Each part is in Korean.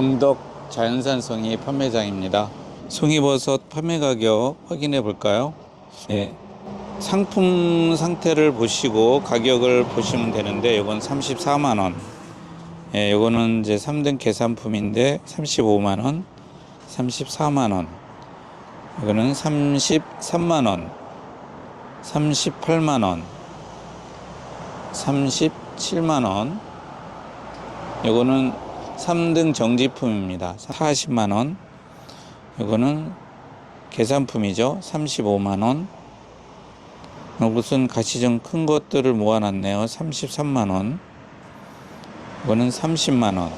영덕 자연산 송이 판매장입니다. 송이버섯 판매 가격 확인해 볼까요? 네. 상품 상태를 보시고 가격을 보시면 되는데 이건 34만 원. 예, 요거는 이제 3등 계산품인데 35만 원, 34만 원. 이거는 33만 원, 38만 원, 37만 원. 요거는 3등 정지품입니다. 40만 원. 요거는 계산품이죠. 35만 원. 무슨 가시 좀큰 것들을 모아놨네요. 33만 원. 이거는 30만 원.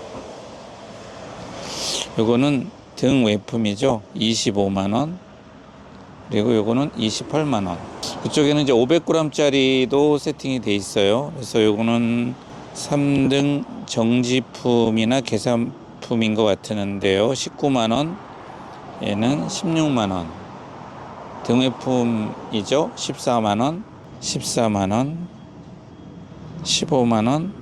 요거는 등 외품이죠. 25만 원. 그리고 요거는 28만 원. 그쪽에는 이제 500g짜리도 세팅이 돼 있어요. 그래서 요거는 3등 정지품이나 계산품인 것 같은데요. 19만 원. 얘는 16만 원. 등회품이죠. 14만 원, 14만 원, 15만 원,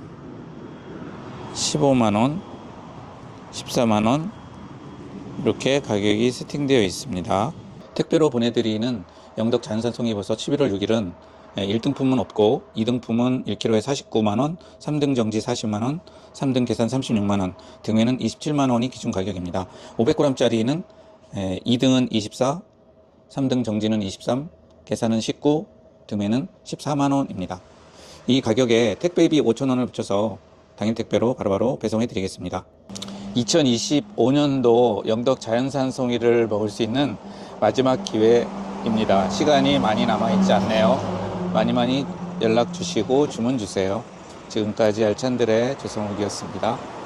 15만 원, 14만 원 이렇게 가격이 세팅되어 있습니다. 택배로 보내드리는 영덕 자연산 송이버섯 11월 6일은 1등품은 없고 2등품은 1kg에 49만 원, 3등 정지 40만 원, 3등 계산 36만 원, 등회는 27만 원이 기준 가격입니다. 500g짜리는 2등은 24, 3등 정지는 23, 계산은 19, 등회는 14만 원입니다. 이 가격에 택배비 5천 원을 붙여서 당일 택배로 바로바로 배송해 드리겠습니다. 2025년도 영덕 자연산 송이를 먹을 수 있는 마지막 기회입니다. 시간이 많이 남아 있지 않네요. 많이 많이 연락 주시고 주문 주세요. 지금까지 알찬들의 조성욱이었습니다.